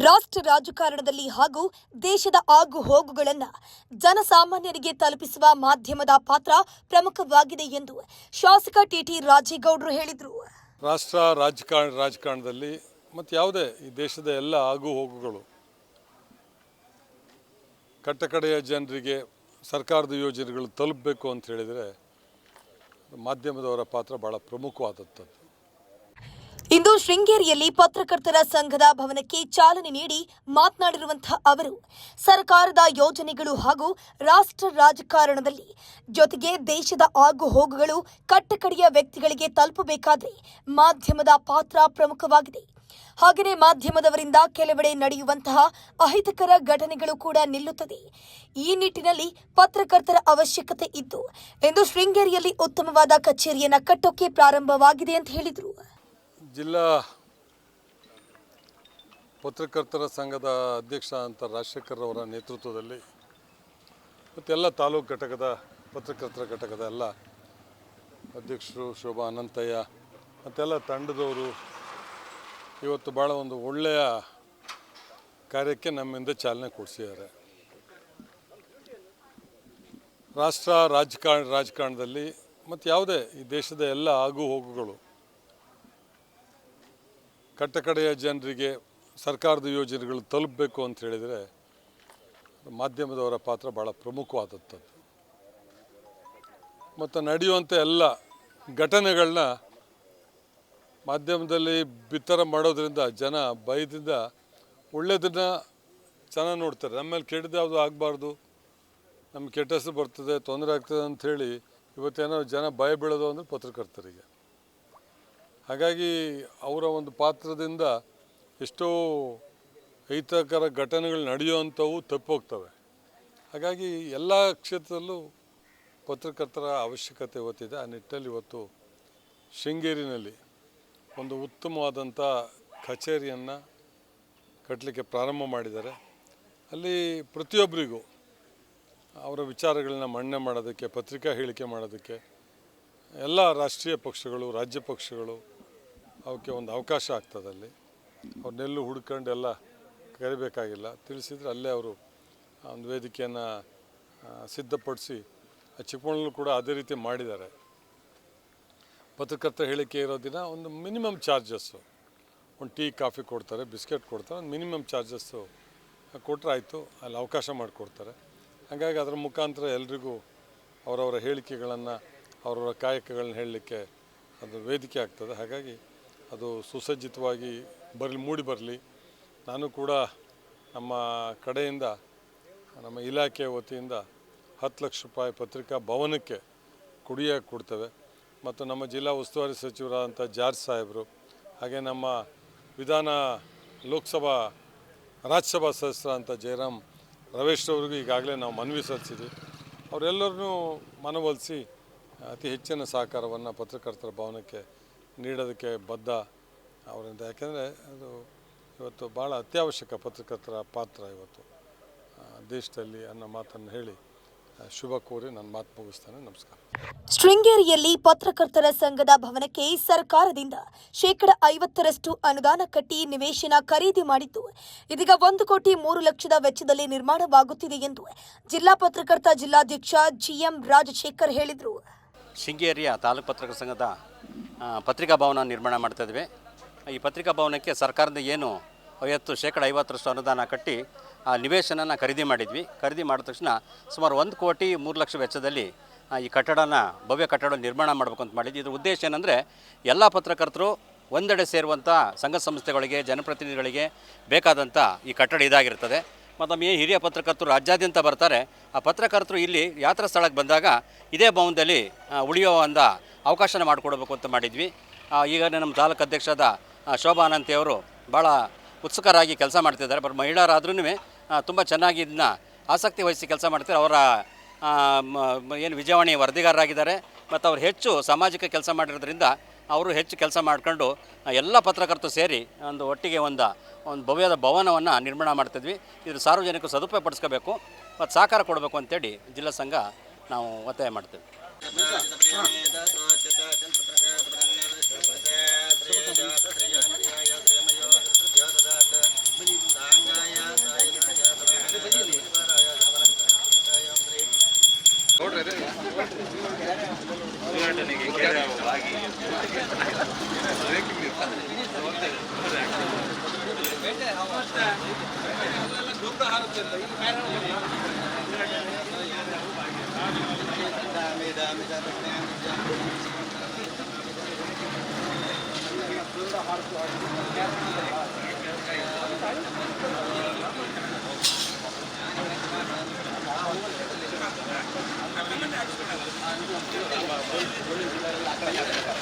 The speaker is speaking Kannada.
ರಾಷ್ಟ್ರ ರಾಜಕಾರಣದಲ್ಲಿ ಹಾಗೂ ದೇಶದ ಆಗು ಹೋಗುಗಳನ್ನು ಜನಸಾಮಾನ್ಯರಿಗೆ ತಲುಪಿಸುವ ಮಾಧ್ಯಮದ ಪಾತ್ರ ಪ್ರಮುಖವಾಗಿದೆ ಎಂದು ಶಾಸಕ ಟಿಟಿ ರಾಜೇಗೌಡರು ಹೇಳಿದರು. ರಾಷ್ಟ್ರ ರಾಜಕಾರಣ, ರಾಜಕಾರಣದಲ್ಲಿ ಮತ್ತು ಯಾವುದೇ ಈ ದೇಶದ ಎಲ್ಲ ಆಗು ಹೋಗುಗಳು ಕಟ್ಟಕಡೆಯ ಜನರಿಗೆ ಸರ್ಕಾರದ ಯೋಜನೆಗಳು ತಲುಪಬೇಕು ಅಂತ ಹೇಳಿದರೆ ಮಾಧ್ಯಮದವರ ಪಾತ್ರ ಭಾಳ ಪ್ರಮುಖವಾದದ್ದು. ಇಂದು ಶೃಂಗೇರಿಯಲ್ಲಿ ಪತ್ರಕರ್ತರ ಸಂಘದ ಭವನಕ್ಕೆ ಚಾಲನೆ ನೀಡಿ ಮಾತನಾಡಿರುವಂತಹ ಅವರು, ಸರ್ಕಾರದ ಯೋಜನೆಗಳು ಹಾಗೂ ರಾಷ್ಟ್ರ ರಾಜಕಾರಣದಲ್ಲಿ ಜೊತೆಗೆ ದೇಶದ ಆಗು ಹೋಗುಗಳು ಕಟ್ಟಕಡೆಯ ವ್ಯಕ್ತಿಗಳಿಗೆ ತಲುಪಬೇಕಾದರೆ ಮಾಧ್ಯಮದ ಪಾತ್ರ ಪ್ರಮುಖವಾಗಿದೆ. ಹಾಗೆಯೇ ಮಾಧ್ಯಮದವರಿಂದ ಕೆಲವೆಡೆ ನಡೆಯುವಂತಹ ಅಹಿತಕರ ಘಟನೆಗಳು ಕೂಡ ನಿಲ್ಲುತ್ತದೆ. ಈ ನಿಟ್ಟಿನಲ್ಲಿ ಪತ್ರಕರ್ತರ ಅವಶ್ಯಕತೆ ಇದ್ದು, ಎಂದು ಶೃಂಗೇರಿಯಲ್ಲಿ ಉತ್ತಮವಾದ ಕಚೇರಿಯನ್ನು ಕಟ್ಟೋಕೆ ಪ್ರಾರಂಭವಾಗಿದೆ ಅಂತ ಹೇಳಿದರು. ಜಿಲ್ಲಾ ಪತ್ರಕರ್ತರ ಸಂಘದ ಅಧ್ಯಕ್ಷ ಅಂತ ರಾಜಶೇಖರ್ ಅವರ ನೇತೃತ್ವದಲ್ಲಿ ಮತ್ತೆಲ್ಲ ತಾಲೂಕು ಘಟಕದ ಪತ್ರಕರ್ತರ ಘಟಕದ ಎಲ್ಲ ಅಧ್ಯಕ್ಷರು ಶೋಭಾ ಅನಂತಯ್ಯ ಮತ್ತೆಲ್ಲ ತಂಡದವರು ಇವತ್ತು ಭಾಳ ಒಂದು ಒಳ್ಳೆಯ ಕಾರ್ಯಕ್ಕೆ ನಮ್ಮಿಂದ ಚಾಲನೆ ಕೊಡಿಸಿದ್ದಾರೆ. ರಾಷ್ಟ್ರ ರಾಜಕಾರಣ ರಾಜಕಾರಣದಲ್ಲಿ ಮತ್ತು ಯಾವುದೇ ಈ ದೇಶದ ಎಲ್ಲ ಆಗು ಹೋಗುಗಳು ಕಟ್ಟಕಡೆಯ ಜನರಿಗೆ ಸರ್ಕಾರದ ಯೋಜನೆಗಳು ತಲುಪಬೇಕು ಅಂತ ಹೇಳಿದರೆ ಮಾಧ್ಯಮದವರ ಪಾತ್ರ ಭಾಳ ಪ್ರಮುಖವಾದದ್ದು. ಮತ್ತು ನಡೆಯುವಂಥ ಎಲ್ಲ ಘಟನೆಗಳನ್ನ ಮಾಧ್ಯಮದಲ್ಲಿ ಬಿತ್ತರ ಮಾಡೋದ್ರಿಂದ ಜನ ಭಯದಿಂದ ಒಳ್ಳೆಯದನ್ನು ಚೆನ್ನಾಗಿ ನೋಡ್ತಾರೆ. ನಮ್ಮಲ್ಲಿ ಕೆಟ್ಟದ್ದು ಯಾವುದು ಆಗಬಾರ್ದು? ನಮ್ಗೆ ಕೆಟ್ಟ ಹೆಸರು ಬರ್ತದೆ, ತೊಂದರೆ ಆಗ್ತದೆ ಅಂಥೇಳಿ ಇವತ್ತೇನೋ ಜನ ಭಯ ಬೀಳೋದು ಅಂದರೆ ಪತ್ರಕರ್ತರಿಗೆ. ಹಾಗಾಗಿ ಅವರ ಒಂದು ಪಾತ್ರದಿಂದ ಎಷ್ಟೋ ಹಿತಕರ ಘಟನೆಗಳು ನಡೆಯುವಂಥವು ತಪ್ಪೋಗ್ತವೆ ಹಾಗಾಗಿ ಎಲ್ಲ ಕ್ಷೇತ್ರದಲ್ಲೂ ಪತ್ರಕರ್ತರ ಅವಶ್ಯಕತೆ ಇವತ್ತಿದೆ. ಆ ನಿಟ್ಟಲ್ಲಿ ಇವತ್ತು ಶೃಂಗೇರಿನಲ್ಲಿ ಒಂದು ಉತ್ತಮವಾದಂಥ ಕಚೇರಿಯನ್ನು ಕಟ್ಟಲಿಕ್ಕೆ ಪ್ರಾರಂಭ ಮಾಡಿದ್ದಾರೆ. ಅಲ್ಲಿ ಪ್ರತಿಯೊಬ್ಬರಿಗೂ ಅವರ ವಿಚಾರಗಳನ್ನ ಮಣ್ಣೆ ಮಾಡೋದಕ್ಕೆ, ಪತ್ರಿಕಾ ಹೇಳಿಕೆ ಮಾಡೋದಕ್ಕೆ ಎಲ್ಲ ರಾಷ್ಟ್ರೀಯ ಪಕ್ಷಗಳು, ರಾಜ್ಯ ಪಕ್ಷಗಳು ಅವಕ್ಕೆ ಒಂದು ಅವಕಾಶ ಆಗ್ತದೆ ಅಲ್ಲಿ. ಅವ್ರನ್ನೆಲ್ಲೂ ಹುಡ್ಕೊಂಡೆಲ್ಲ ಕರಿಬೇಕಾಗಿಲ್ಲ. ತಿಳಿಸಿದ್ರೆ ಅಲ್ಲೇ ಅವರು ಒಂದು ವೇದಿಕೆಯನ್ನು ಸಿದ್ಧಪಡಿಸಿ ಚಿಕ್ಕಮಗಳೂರು ಕೂಡ ಅದೇ ರೀತಿ ಮಾಡಿದ್ದಾರೆ. ಪತ್ರಕರ್ತರ ಹೇಳಿಕೆ ಇರೋ ದಿನ ಒಂದು ಮಿನಿಮಮ್ ಚಾರ್ಜಸ್ಸು. ಒಂದು ಟೀ, ಕಾಫಿ ಕೊಡ್ತಾರೆ, ಬಿಸ್ಕೆಟ್ ಕೊಡ್ತಾರೆ, ಒಂದು ಮಿನಿಮಮ್ ಚಾರ್ಜಸ್ಸು ಕೊಟ್ಟರೆ ಆಯಿತು, ಅಲ್ಲಿ ಅವಕಾಶ ಮಾಡಿಕೊಡ್ತಾರೆ. ಹಾಗಾಗಿ ಅದರ ಮುಖಾಂತರ ಎಲ್ರಿಗೂ ಅವರವರ ಹೇಳಿಕೆಗಳನ್ನು, ಅವರವರ ಕಾಯಕಗಳನ್ನ ಹೇಳಲಿಕ್ಕೆ ಅದು ವೇದಿಕೆ ಆಗ್ತದೆ. ಹಾಗಾಗಿ ಅದು ಸುಸಜ್ಜಿತವಾಗಿ ಬರಲಿ, ಮೂಡಿ ಬರಲಿ, ನಾನು ಕೂಡ ನಮ್ಮ ಕಡೆಯಿಂದ, ನಮ್ಮ ಇಲಾಖೆ ವತಿಯಿಂದ ಹತ್ತು ಲಕ್ಷ ರೂಪಾಯಿ ಪತ್ರಿಕಾ ಭವನಕ್ಕೆ ಕುಡಿಯೋಕೆ ಕೊಡ್ತೇವೆ. ಮತ್ತು ನಮ್ಮ ಜಿಲ್ಲಾ ಉಸ್ತುವಾರಿ ಸಚಿವರಾದಂಥ ಜಾರ್ಜ್ ಸಾಹೇಬರು, ಹಾಗೆ ನಮ್ಮ ವಿಧಾನ ಲೋಕಸಭಾ, ರಾಜ್ಯಸಭಾ ಸದಸ್ಯರಾದಂಥ ಜಯರಾಮ್ ರಮೇಶ್ ಅವ್ರಿಗೂ ಈಗಾಗಲೇ ನಾವು ಮನವಿ ಸಲ್ಲಿಸಿದ್ವಿ. ಅವರೆಲ್ಲರನ್ನೂ ಮನವೊಲಿಸಿ ಅತಿ ಹೆಚ್ಚಿನ ಸಹಕಾರವನ್ನು ಪತ್ರಕರ್ತರ ಭವನಕ್ಕೆ ನೀಡೋದಕ್ಕೆ ಬದ್ಧ ಅವರಿಂದ. ಯಾಕೆಂದರೆ ಅದು ಇವತ್ತು ಭಾಳ ಅತ್ಯವಶ್ಯಕ ಪತ್ರಕರ್ತರ ಪಾತ್ರ ಇವತ್ತು. ದೇಶದಲ್ಲಿ ಅನ್ನೋ ಮಾತನ್ನು ಹೇಳಿ ಶುಭ ಕೋರಿ ನನ್ನ ಮಾತು ಮುಗಿಸ್ತಾನೆ. ನಮಸ್ಕಾರ. ಶೃಂಗೇರಿಯಲ್ಲಿ ಪತ್ರಕರ್ತರ ಸಂಘದ ಭವನಕ್ಕೆ ಸರ್ಕಾರದಿಂದ ಶೇಕಡ ಐವತ್ತರಷ್ಟು ಅನುದಾನ ಕಟ್ಟಿ ನಿವೇಶನ ಖರೀದಿ ಮಾಡಿದ್ದು ಇದೀಗ ಒಂದು ಕೋಟಿ ಮೂರು ಲಕ್ಷದ ವೆಚ್ಚದಲ್ಲಿ ನಿರ್ಮಾಣವಾಗುತ್ತಿದೆ ಎಂದು ಜಿಲ್ಲಾ ಪತ್ರಕರ್ತ ಜಿಲ್ಲಾಧ್ಯಕ್ಷ ಜಿಎಂ ರಾಜಶೇಖರ್ ಹೇಳಿದರು. ಶೃಂಗೇರಿಯ ತಾಲೂಕು ಪತ್ರಕರ್ತರ ಸಂಘದ ಪತ್ರಿಕಾ ಭವನ ನಿರ್ಮಾಣ ಮಾಡ್ತಾಯಿದ್ವಿ ಈ ಪತ್ರಿಕಾ ಭವನಕ್ಕೆ ಸರ್ಕಾರದ ಏನು ಐವತ್ತು ಶೇಕಡ ಐವತ್ತರಷ್ಟು ಅನುದಾನ ಕಟ್ಟಿ ಆ ನಿವೇಶನನ ಖರೀದಿ ಮಾಡಿದ್ವಿ. ಖರೀದಿ ಮಾಡಿದ ತಕ್ಷಣ ಸುಮಾರು ಒಂದು ಕೋಟಿ ಮೂರು ಲಕ್ಷ ವೆಚ್ಚದಲ್ಲಿ ಈ ಕಟ್ಟಡನ, ಭವ್ಯ ಕಟ್ಟಡ ನಿರ್ಮಾಣ ಮಾಡಬೇಕು ಅಂತ ಮಾಡಿದ್ವಿ. ಇದರ ಉದ್ದೇಶ ಏನಂದರೆ ಎಲ್ಲ ಪತ್ರಕರ್ತರು ಒಂದೆಡೆ ಸೇರುವಂಥ ಸಂಘ ಸಂಸ್ಥೆಗಳಿಗೆ, ಜನಪ್ರತಿನಿಧಿಗಳಿಗೆ ಬೇಕಾದಂಥ ಈ ಕಟ್ಟಡ ಇದಾಗಿರ್ತದೆ. ಮತ್ತು ಏನು ಹಿರಿಯ ಪತ್ರಕರ್ತರು ರಾಜ್ಯಾದ್ಯಂತ ಬರ್ತಾರೆ. ಆ ಪತ್ರಕರ್ತರು ಇಲ್ಲಿ ಯಾತ್ರಾ ಸ್ಥಳಕ್ಕೆ ಬಂದಾಗ ಇದೇ ಭವನದಲ್ಲಿ ಉಳಿಯೋ ಒಂದು ಅವಕಾಶನ ಮಾಡಿಕೊಡ್ಬೇಕು ಅಂತ ಮಾಡಿದ್ವಿ. ಈಗ ನಮ್ಮ ತಾಲೂಕು ಅಧ್ಯಕ್ಷರಾದ ಶೋಭಾ ಅನಂತಿಯವರು ಭಾಳ ಉತ್ಸುಕರಾಗಿ ಕೆಲಸ ಮಾಡ್ತಿದ್ದಾರೆ. ಬಟ್ ಮಹಿಳೆಯರಾದ್ರೂ ತುಂಬ ಚೆನ್ನಾಗಿ ಇದನ್ನ ಆಸಕ್ತಿ ವಹಿಸಿ ಕೆಲಸ ಮಾಡ್ತಾರೆ ಅವರ ಏನು ವಿಜಯವಾಣಿ ವರದಿಗಾರರಾಗಿದ್ದಾರೆ. ಮತ್ತು ಅವರು ಹೆಚ್ಚು ಸಾಮಾಜಿಕ ಕೆಲಸ ಮಾಡಿರೋದ್ರಿಂದ ಅವರು ಹೆಚ್ಚು ಕೆಲಸ ಮಾಡ್ಕೊಂಡು ಎಲ್ಲ ಪತ್ರಕರ್ತರು ಸೇರಿ ಒಂದು ಒಟ್ಟಿಗೆ ಒಂದು ಒಂದು ಭವ್ಯದ ಭವನವನ್ನು ನಿರ್ಮಾಣ ಮಾಡ್ತಿದ್ವಿ. ಇದು ಸಾರ್ವಜನಿಕರು ಸದುಪಯೋಗ ಪಡಿಸ್ಕೋಬೇಕು ಮತ್ತು ಸಹಕಾರ ಕೊಡಬೇಕು ಅಂತೇಳಿ ಜಿಲ್ಲಾ ಸಂಘ ನಾವು ಒತ್ತಾಯ ಮಾಡ್ತೇವೆ. ಗೊಬ್ಬರ ಹಾರುತ್ತಿಲ್ಲ ಈ